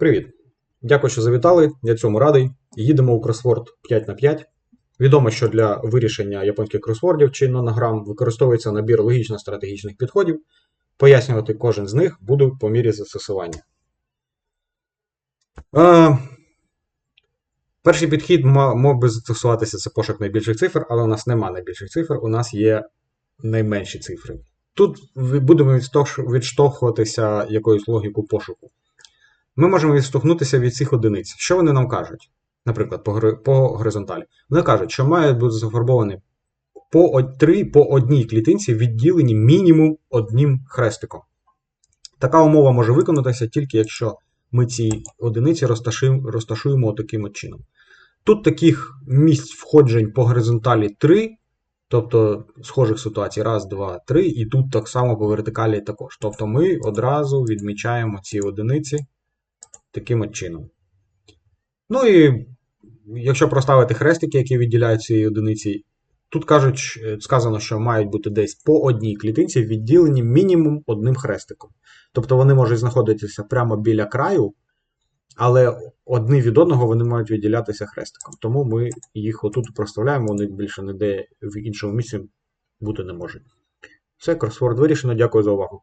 Привіт! Дякую, що завітали. Я цьому радий. Їдемо у кросворд 5 на 5 Відомо, що для вирішення японських кросвордів чи нонограм використовується набір логічно-стратегічних підходів. Пояснювати кожен з них буду по мірі застосування. Е, перший підхід мог би застосуватися це пошук найбільших цифр, але у нас нема найбільших цифр, у нас є найменші цифри. Тут будемо відштовхуватися якоюсь логіку пошуку. Ми можемо відштовхнутися від цих одиниць. Що вони нам кажуть? Наприклад, по, горизонталі. Вони кажуть, що мають бути зафарбовані по три по одній клітинці, відділені мінімум одним хрестиком. Така умова може виконатися тільки якщо ми ці одиниці розташуємо, розташуємо таким от чином. Тут таких місць входжень по горизонталі 3, тобто схожих ситуацій, раз, два, три, і тут так само по вертикалі також. Тобто ми одразу відмічаємо ці одиниці таким от чином. Ну і якщо проставити хрестики, які відділяють ці одиниці, тут кажуть, сказано, що мають бути десь по одній клітинці відділені мінімум одним хрестиком. Тобто вони можуть знаходитися прямо біля краю, але одні від одного вони мають відділятися хрестиком. Тому ми їх отут проставляємо, вони більше ніде в іншому місці бути не можуть. Все, кросворд вирішено. Дякую за увагу.